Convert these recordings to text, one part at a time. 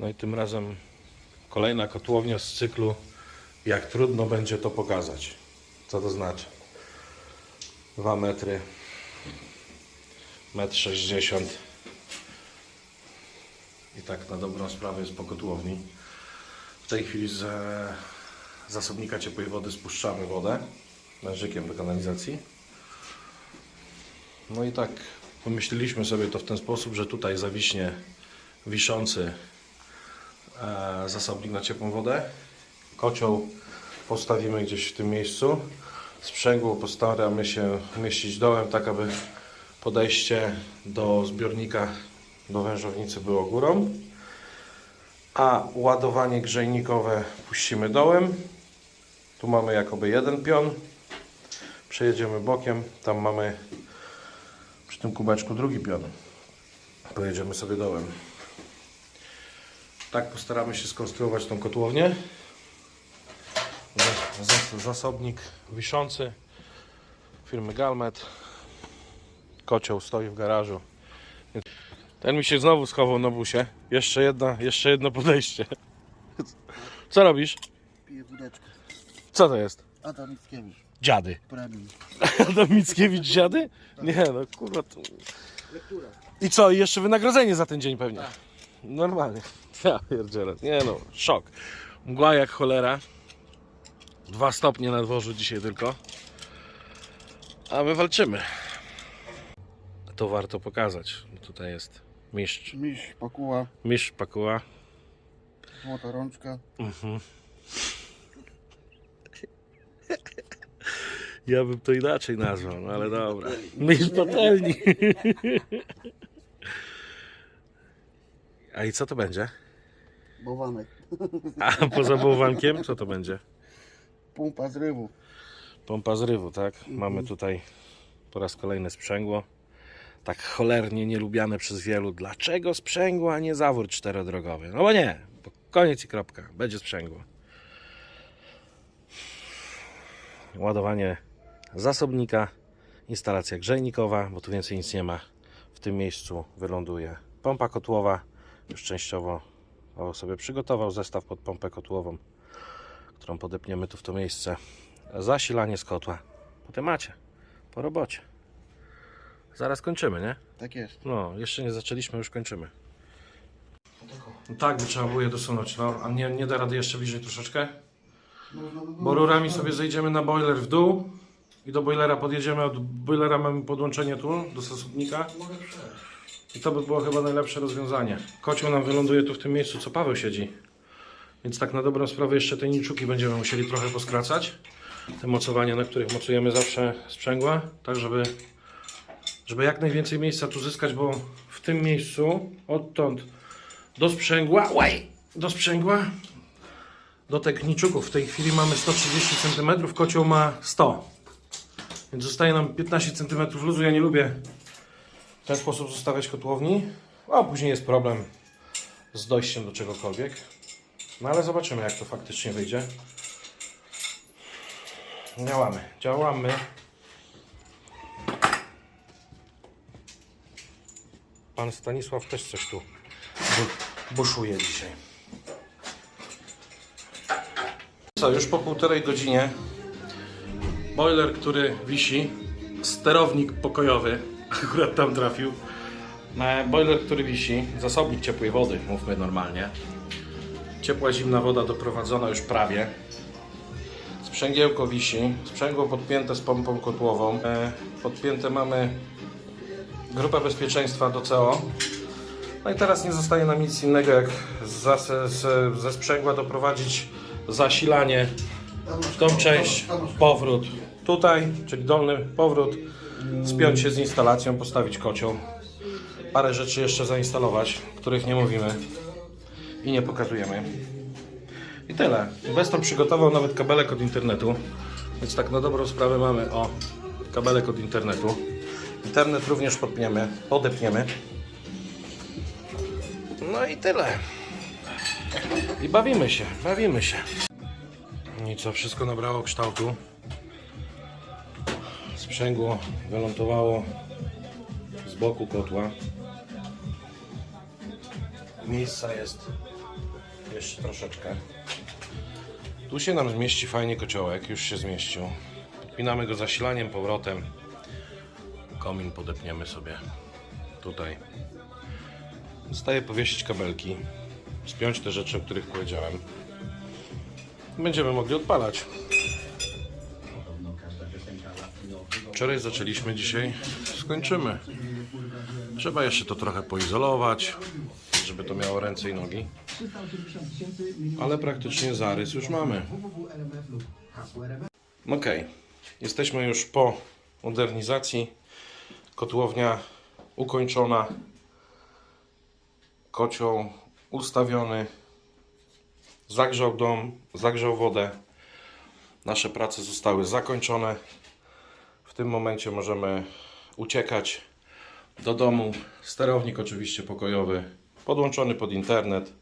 No i tym razem kolejna kotłownia z cyklu jak trudno będzie to pokazać. Co to znaczy? 2 metry, metr 60 i tak na dobrą sprawę jest po kotłowni. W tej chwili z zasobnika ciepłej wody spuszczamy wodę mężykiem do kanalizacji. No i tak pomyśleliśmy sobie to w ten sposób, że tutaj zawiśnie wiszący zasobnik na ciepłą wodę. Kocioł postawimy gdzieś w tym miejscu. Sprzęgło postaramy się umieścić dołem, tak aby podejście do zbiornika do wężownicy było górą. A ładowanie grzejnikowe puścimy dołem. Tu mamy jakoby jeden pion. Przejedziemy bokiem. Tam mamy przy tym kubeczku drugi pion. Pojedziemy sobie dołem. Tak postaramy się skonstruować tą kotłownię. Za- za- Zasobnik wiszący firmy Galmet. Kocioł stoi w garażu. Ten mi się znowu schował na busie. Jeszcze, jedna, jeszcze jedno podejście. Co robisz? Piję wódeczkę. Co to jest? Adam Mickiewicz, Dziady. premium. Adam Mickiewicz dziady? Nie no, kurwa. To... I co? I jeszcze wynagrodzenie za ten dzień pewnie. Normalnie. Ja pierdzielę. Nie no, szok. Mgła jak cholera. Dwa stopnie na dworzu dzisiaj tylko. A my walczymy. To warto pokazać. Tutaj jest mistrz. Miś, pakuła, Mistrz pakuła. złota rączka. Ja bym to inaczej nazwał, no ale dobra. Mistrz patelni. A i co to będzie? Bowanek. A poza bałwankiem, co to będzie? Pumpa zrywu. Pompa zrywu, tak? Mamy tutaj po raz kolejny sprzęgło. Tak cholernie nielubiane przez wielu. Dlaczego sprzęgło, a nie zawór czterodrogowy? No bo nie, bo koniec i kropka. Będzie sprzęgło. Ładowanie zasobnika, instalacja grzejnikowa, bo tu więcej nic nie ma. W tym miejscu wyląduje pompa kotłowa. Już częściowo Paweł sobie przygotował zestaw pod pompę kotłową, którą podepniemy tu w to miejsce zasilanie z kotła. Po temacie, po robocie. Zaraz kończymy, nie? Tak jest. No, jeszcze nie zaczęliśmy, już kończymy. No tak, by trzeba było je dosunąć, no. A nie, nie da rady jeszcze bliżej troszeczkę? Bo rurami sobie zejdziemy na boiler w dół i do boilera podjedziemy, od boilera mamy podłączenie tu, do zasobnika. I to by było chyba najlepsze rozwiązanie. Kocioł nam wyląduje tu w tym miejscu, co Paweł siedzi. Więc tak na dobrą sprawę jeszcze te niczuki będziemy musieli trochę poskracać. Te mocowania, na których mocujemy zawsze sprzęgła, tak żeby, żeby jak najwięcej miejsca tu zyskać, bo w tym miejscu odtąd do sprzęgła, łaj, do sprzęgła, do tych niczuków w tej chwili mamy 130 cm, kocioł ma 100 więc zostaje nam 15 cm luzu. Ja nie lubię w ten sposób zostawiać kotłowni, a później jest problem z dojściem do czegokolwiek. No ale zobaczymy, jak to faktycznie wyjdzie. Działamy, działamy. Pan Stanisław też coś tu bu- buszuje dzisiaj. Co, już po półtorej godzinie boiler, który wisi, sterownik pokojowy, akurat tam trafił. Boiler, który wisi, zasobnik ciepłej wody, mówmy normalnie. Ciepła, zimna woda doprowadzona już prawie. Sprzęgiełko wisi, sprzęgło podpięte z pompą kotłową. E, Podpięte mamy grupę bezpieczeństwa do CO. No i teraz nie zostaje nam nic innego jak ze sprzęgła doprowadzić zasilanie w tą część, powrót tutaj, czyli dolny powrót, spiąć się z instalacją, postawić kocioł. Parę rzeczy jeszcze zainstalować, których nie mówimy i nie pokazujemy. I tyle. Inwestor przygotował nawet kabelek od internetu, więc tak na dobrą sprawę mamy o kabelek od internetu. Internet również podpniemy, podepniemy. No i tyle. I bawimy się, bawimy się. I co, wszystko nabrało kształtu. Sprzęgło wylądowało z boku kotła. Miejsca jest Jeszcze troszeczkę. Tu się nam zmieści fajnie kociołek, już się zmieścił. Podpinamy go zasilaniem, powrotem. Komin podepniemy sobie tutaj. Zostaje powiesić kabelki, spiąć te rzeczy, o których powiedziałem. Będziemy mogli odpalać. Wczoraj zaczęliśmy, dzisiaj skończymy. Trzeba jeszcze to trochę poizolować, żeby to miało ręce i nogi. Ale praktycznie zarys już mamy. Ok, jesteśmy już po modernizacji. Kotłownia ukończona. Kocioł ustawiony. Zagrzał dom, zagrzał wodę. Nasze prace zostały zakończone. Tym momencie możemy uciekać do domu. Sterownik oczywiście pokojowy, podłączony pod internet.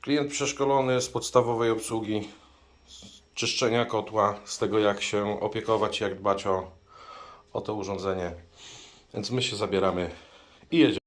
Klient przeszkolony z podstawowej obsługi, z czyszczenia kotła, z tego jak się opiekować, jak dbać o, o to urządzenie. Więc my się zabieramy i jedziemy.